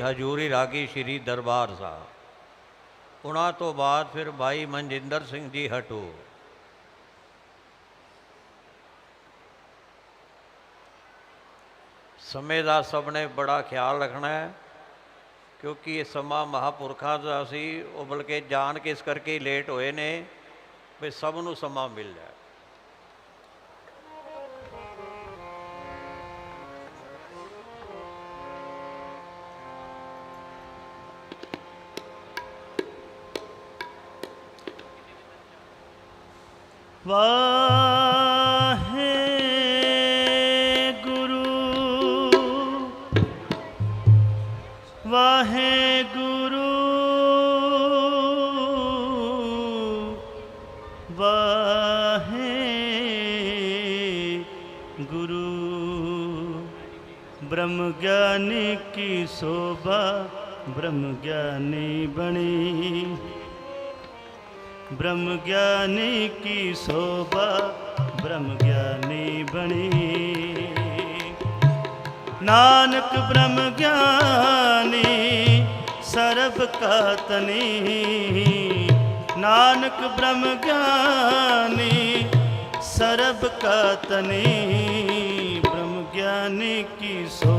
ਹਜੂਰੀ ਰਾਗੀ ਸ਼੍ਰੀ ਦਰਬਾਰ ਸਾਹਿਬ। ਉਹਨਾਂ ਤੋਂ ਬਾਅਦ ਫਿਰ ਭਾਈ ਮਨਜਿੰਦਰ ਸਿੰਘ ਜੀ ਹਟੂ। ਸਮੇਂ ਦਾ ਸਭ ਨੇ ਬੜਾ ਖਿਆਲ ਰੱਖਣਾ ਹੈ, ਕਿਉਂਕਿ ਇਹ ਸਮਾਂ ਮਹਾਪੁਰਖਾਂ ਦਾ ਸੀ, ਉਹ ਬਲਕਿ ਜਾਣ ਕੇ ਇਸ ਕਰਕੇ ਹੀ ਲੇਟ ਹੋਏ ਨੇ, ਵੀ ਸਭ ਨੂੰ ਸਮਾਂ ਮਿਲ ਜਾਏ। ਵਾਹਿਗੁਰੂ ਵਾਹਿਗੁਰੂ ਵਾਹਿਗੁਰੂ ਬ੍ਰਹਮ ਗਿਆਨੀ ਕੀ ਸੋਭਾ ਬ੍ਰਹਮ ਗਿਆਨੀ ਬਣੀ। ਬ੍ਰਹਮ ਗਿਆਨੀ ਕੀ ਸੋਭਾ, ਬ੍ਰਹਮ ਗਿਆਨੀ ਬਣੀ। ਨਾਨਕ ਬ੍ਰਹਮ ਗਿਆਨੀ, ਸਰਬ ਕਾ ਤਨੀ ਨਾਨਕ ਬ੍ਰਹਮ ਗਿਆਨੀ, ਸਰਬ ਕਾ ਤਨੀ ਬ੍ਰਹਮ ਗਿਆਨੀ ਕੀ ਸੋ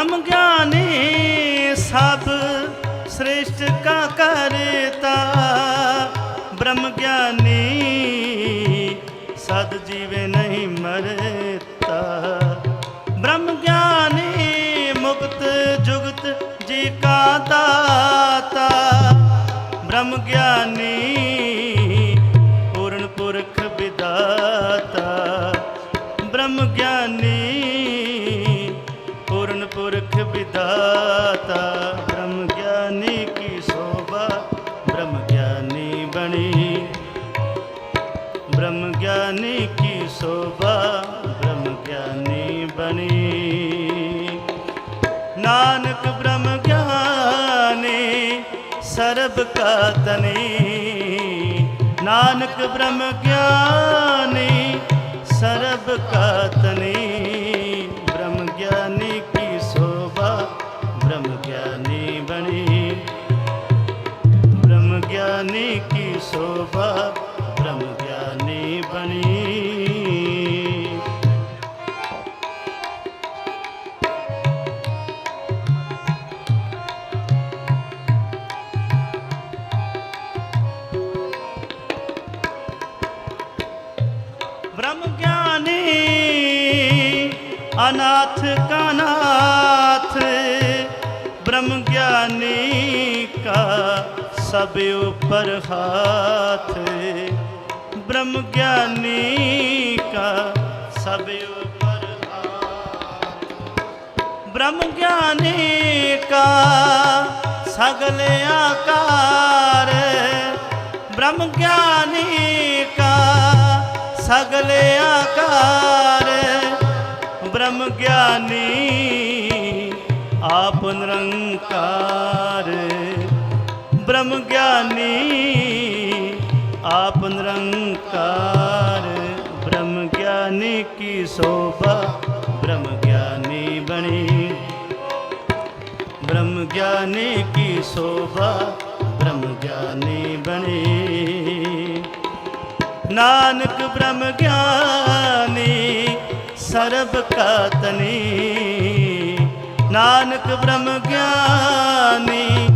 ब्रह्म ज्ञानी सब श्रेष्ठ का करता ब्रह्म ज्ञानी सद जीवे नहीं मरता ब्रह्म ज्ञानी मुक्त जुगत जी का दाता ब्रह्म ज्ञानी पूर्ण पुरख विदाता ब्रह्म ज्ञानी पूर्ण पुरख विदाता ब्रह्म ज्ञानी की शोभा ब्रह्म ज्ञानी बनी ब्रह्म ज्ञानी की शोभा ब्रह्म ज्ञानी बनी नानक ब्रह्म ज्ञानी सर्व का तनी नानक ब्रह्म ज्ञानी सर्व का तनी अनाथ का नाथ ब्रह्म ज्ञानी का सब ऊपर हाथ ब्रह्म ज्ञानी का सब ऊपर हाथ ब्रह्म ज्ञानी का सगल आकार ब्रह्म ज्ञानी का सगल आकार ब्रह्म ज्ञानी, आप निरंकार। ब्रह्म ज्ञानी, आप निरंकार। ब्रह्म ज्ञानी की शोभा, ब्रह्म ज्ञानी बनी। ब्रह्म ज्ञानी की शोभा, ब्रह्म ज्ञानी बनी। नानक ब्रह्म ज्ञानी ਰਖਾ ਤਨੀ ਨਾਨਕ ਬ੍ਰਹਮ ਗਿਆਨੀ,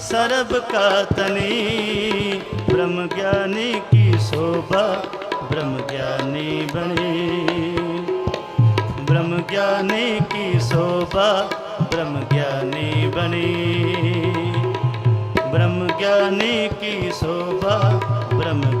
ਸਰਬ ਕਾ ਤਨੀ ਬ੍ਰਹਮ ਗਿਆਨੀ ਕੀ ਸੋਭਾ, ਬ੍ਰਹਮ ਗਿਆਨੀ ਬਣੇ। ਬ੍ਰਹਮ ਗਿਆਨੀ ਕੀ ਸੋਭਾ, ਬ੍ਰਹਮ ਗਿਆਨੀ ਬਣੇ। ਬ੍ਰਹਮ ਗਿਆਨੀ ਕੀ ਸੋਭਾ, ਬ੍ਰਹਮ